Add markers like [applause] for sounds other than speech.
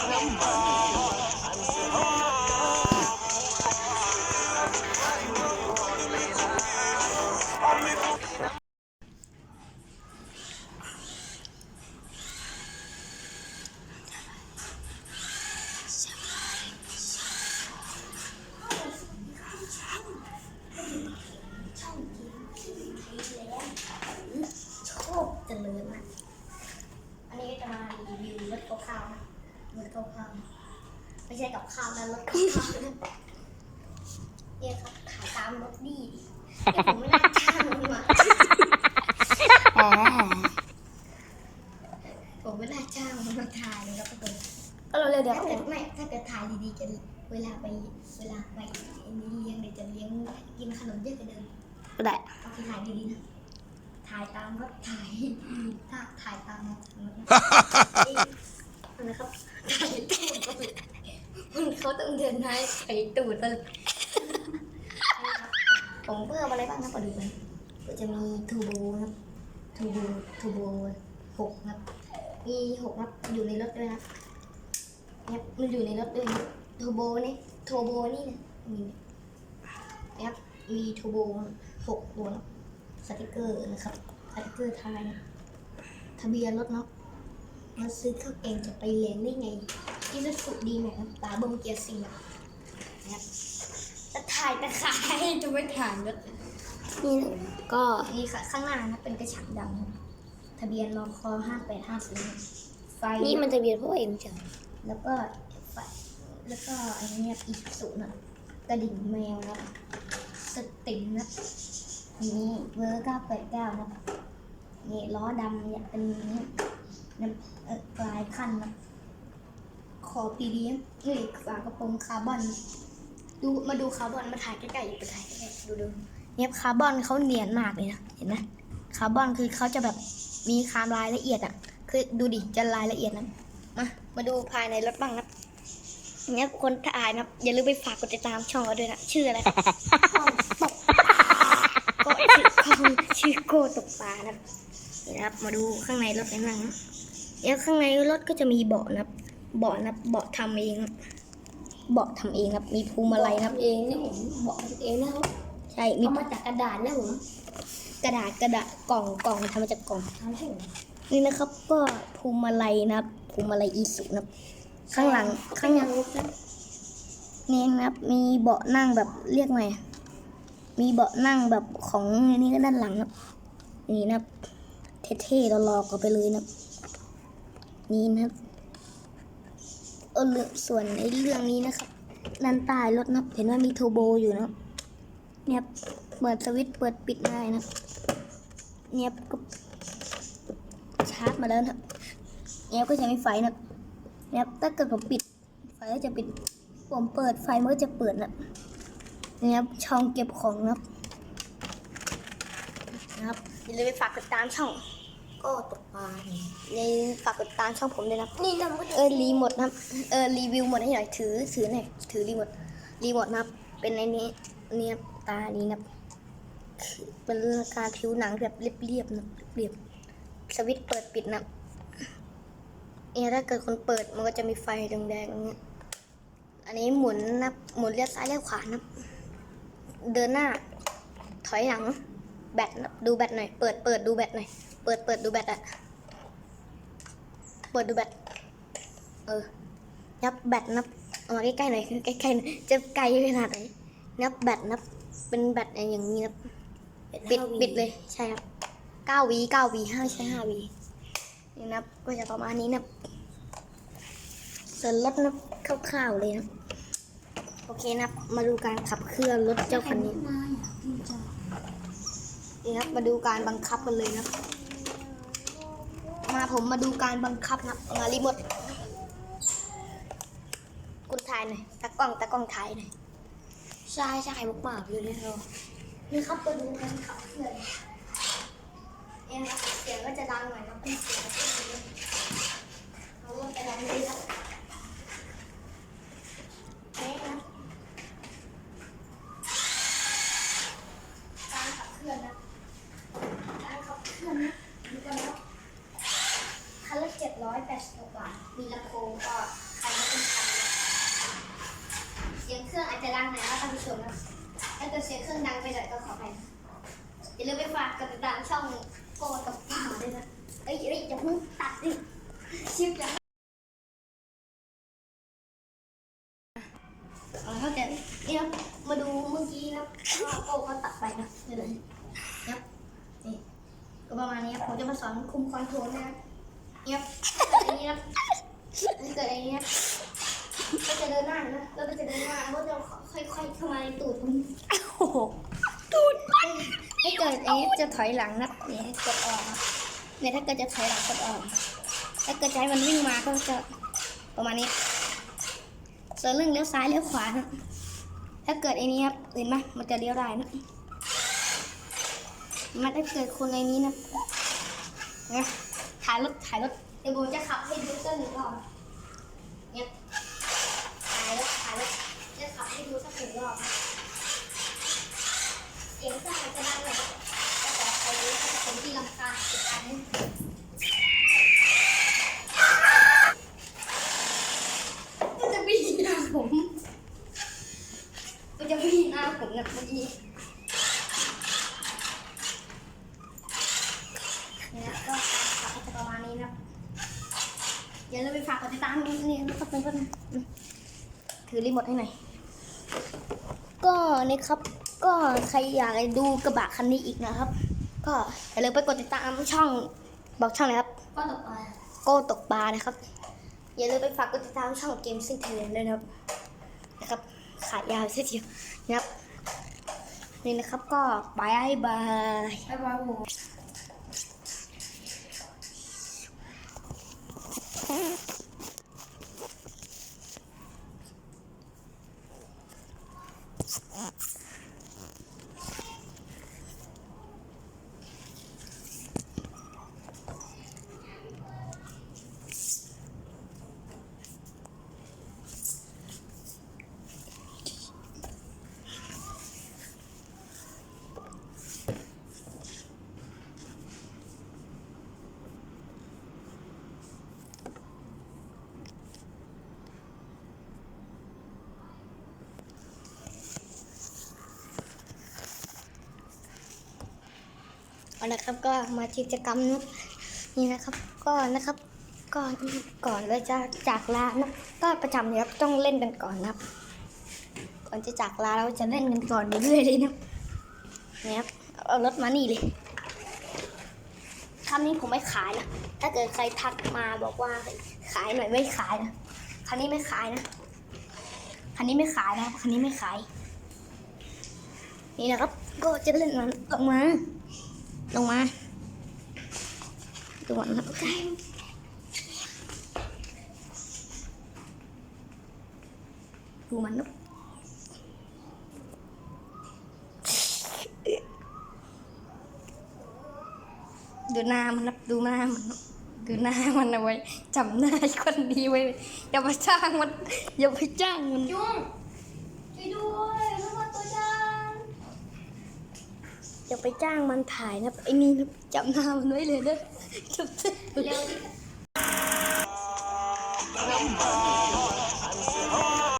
ช่ ไม่ใช่กับข้าวรถข้าวๆนะเนี่ยครับขายตามรถดีดิเนี่ยผมไม่น่าจ้างมันมาผมไม่น่าจ้างมันมาถ่ายเลยครับทุกคนก็เราเลยเดี๋ยวถ้าเกิดไม่ถ้าเกิดถ่ายดีๆจะเวลาไปเวลาไปนี่เลี้ยงเดี๋ยวจะเลี้ยงกินขนมเยอะกว่าเดิมก็ได้โอเคถ่ายดีๆนะถ่ายตามรถถ่ายถ้าถ่ายตามรถนะครับถ่ายตูด มันเขาต้องเดินท้ายถ่ตูดเลยผมเพิ่มอะไรบ้างนะมาดูกันก็จะมีทูโบนะครับทูโบทูโบหกนะครับ มีหกครับอยู่ในรถด้วยนะเนี่ยมันอยู่ในรถด้วยนะทูโบนี่ทูโบนี่นะมีนะครับมีทูโบหกตัวนะสติกเกอร์นะครับสติกเกอร์ไทยนะทะเบียนรถเนาะมาซื้อข้าวแกงจะไปเลี้ยงได้ไง อีซูซุดีไหมครับตาเบงเกียร์สี่นะครับจะถ่ายตะขายจะไม่ถ่ายรถนี่นะก็นี่ค่ะข้างหน้านะเป็นกระฉับดำนะทะเบียนรอคอห้าแปดห้าศูนย์ไฟนี่มันจะเบียดเพราะว่าเอ็มจังแล้วก็ไฟแล้วก็อันเนี้ยอีสุนะกระดิ่งแมวนะสติงนะนี่เบอร์เก้าแปดเก้านะนี่ล้อดำเนี่ยเป็นเนี่ยน้ำเอ่อปลายขั้นนะ ขอปีดีเฮ้ยฝากระโปรงคาร์บอน ดูมาดูคาร์บอนมาถ่ายใกล้ๆอีกไปถ่ายใกล้ๆดูดูเนี่ยคาร์บอนเขาเนียนมากเลยนะเห็นไหมคาร์บอนคือเขาจะแบบมีความรายละเอียดอะ คือดูดิจะรายละเอียดนะมามาดูภายในรถบ้างนะเนี่ยคนถ่ายนะอย่าลืมไปฝากกดติดตามช่องเราด้วยนะชื่ออะไรช่องตกก็ชื่อช่องชื่อโกตกปลานะนี่นะครับมาดูข้างในรถกันบ้างนะเดี๋ยวข้างในรถก็จะมีเบาะนะครับ เบาะนะครับเบาะทำเองนะเบาะทำเองครับ มีภูมิอะไรนะครับ เองนี่ผมบอกเองนะครับใช่มีเอามาจากกระดาษนะผมกระดาษกระดาษกล่องกล่องทำมาจากกล่อง ทำให้ผมนี่นะครับ ก็ภูมิอะไรนะครับภูมิอะไรอีสุนะครับ ข้างหลังข้างหลังนะนี่นะครับ มีเบาะนั่งแบบเรียกไงมีเบาะนั่งแบบของนี่ก็ด้านหลังนะครับ นี่นะครับเท่ๆเราลอกกันไปเลยนะครับนี่นะครับเออเรื่อส่วนในเรื่องนี้นะครับด้านใต้รถนะเห็นว่ามีโทโบอยู่นะเนี่ยเปิดสวิตช์เปิดปิดได้นะเนี่ยก็ชาร์จมาแล้วนะเนี่ยก็จะมีไฟนะเนี่ยถ้าเกิดผมปิดไฟก็จะปิดผมเปิดไฟมันก็จะเปิดนะเนี่ยช่องเก็บของนะครับนะครับอย่าลืมไปฝากติดตามช่อง ก็ตกปลาเนี่ยในฝากกดติดตามช่องผมด้วยนะครับนี่นะมันก็จะเออรีโมทนะครับเออรีวิวหมดให้หน่อยถือถือหน่อยถือรีโมทรีโมทนะครับเป็นในนี้เนี่ยครับตานี้นะครับเป็นการผิวหนังแบบเรียบๆนะเรียบๆสวิตช์เปิดปิดนะครับเนี่ยถ้าเกิดคนเปิดมันก็จะมีไฟแดงๆอย่างเงี้ยอันนี้หมุนนะครับหมุนเลี้ยวซ้ายเลี้ยวขวานะครับเดินหน้า ถอยหลัง แบตนะครับดูแบตหน่อย เปิดเปิดดูแบตหน่อย เปิดเปิดดูแบตอะเปิดดูแบต เออ นับแบตนับเอามาใกล้ๆหน่อยใกล้ๆหน่อยจะไกลขนาดไหนนับแบตนับ เป็นแบตอย่างนี้นับปิดปิดเลย ใช่ครับเก้าวีเก้าวีห้าใช่ห้าวีนี่นับ ก็จะประมาณนี้นับส่วนรถนับคร่าวๆเลยนะ โอเคนับมาดูการขับเคลื่อนรถเจ้าคันนี้มาอยากกินจังนี่ครับมาดูการบังคับกันเลยนะ มาผมมาดูการบังคับนะมารีโมทคุณถ่ายหน่อยตากล้องตากล้องถ่ายหน่อยใช่ใช่ไข่มุกปากอยู่เนี่ยเรานี่ครับมาดูการขับเคลื่อนเนี่ยนะเสียงก็จะดังหน่อยนะเป็ แต่186บามีลำโพงก็ใช้ไม่เป็นพันเสียงเครื่องอาจจะดังหน่อยนะท่านผู้ชมนะถ้าเกิดเสียงเครื่องดังไปหน่อยก็ขออภัยอย่าลืมไปฝากกดติดตามช่องโกกับพี่หมอด้วยนะเอ้ยเอ้ยอย่าเพึ่งตัดดิชิบอย่าเอาเข้าใจนี่ยมาดูเมื่อกี้นะว่าโกเขาตัดไปนะเดี๋ยวนะครับนี่ก็ประมาณนี้ผมจะมาสอนคุมคอนโทรลนะครับ เกิดอย่างนี้นะเกิดอย่างนี้นะก็จะเดินหน้านะแล้วก็จะเดินหน้าแล้วก็จะค่อยๆเข้ามาในตูดคุณโอ้โหให้เกิดอย่างนี้จะถอยหลังนะนี่ให้กดออกนะเนี่ยถ้าเกิดจะถอยหลังกดออกถ้าเกิดจะให้มันวิ่งมาก็จะประมาณนี้ส่วนเรื่องเลี้ยวซ้ายเลี้ยวขวานะถ้าเกิดไอ้นี้ครับเห็นไหมมันจะเลี้ยวได้นะมันถ้าเกิดคนไอ้นี้นะนะถ่ายรถถ่ายรถเดี๋ยวผมจะขับให้ดูสักหนึ่งรอบเนี่ยถ่ายรถถ่ายรถจะขับให้ดูสักหนึ่งรอบเสียงเครื่องมันจะดังหน่อยนะแต่ขอใครรู้ถ้าคนที่รำคาญเสียงอันนี้มันจะวิ่งหน้าผมมันจะวิ่งหน้าผมนะเมื่อกี้เนี่ยนะก็การขับก็จะประมาณนี้นะ อย่าลืมไปฝากกดติดตามนี่นะครับเพื่อนๆถือรีโมทให้หน่อยก็นี่ครับ ก็ใครอยากดูกระบะคันนี้อีกนะครับ ก็อย่าลืมไปกดติดตามช่องบอกช่องนะครับก็ตกปลาโก้ตกปลานะครับ อย่าลืมไปฝากกดติดตามช่องเกมซิงเทเลนด้วยนะครับนะครับขายยาวเสียทีนะครับนี่นะครับก็บายบายไปปลาโ Yeah. [laughs] เอาละครับก็มากิจกรรมนะนี่นะครับ ก็นะครับก็ก่อนเราจะจากลานะก็ประจำเนี่ยต้องเล่นกันก่อนนะครับ ก่อนจะจากลาเราจะเล่นกันก่อนเรื่อยๆเลยนะนี่ครับเอารถมานี่เลยคันนี้ผมไม่ขายนะถ้าเกิดใครทักมาบอกว่าขายหน่อยไม่ขายนะคันนี้ไม่ขายนะคันนี้ไม่ขายนะคันนี้ไม่ขาย นี่นะครับก็จะเล่นมันลงมา ลงมาดูมันนะดูมันนะดูหน้ามันนะดูหน้ามันนะดูหน้ามันเอาไว้จำหน้าไอ้คนดีไว้อย่าไปจ้างมันอย่าไปจ้างมันจุ้งช่วยด้วย จะไปจ้างมันถ่ายนะไอ้นี่จำหน้ามันไว้เลยนะจำ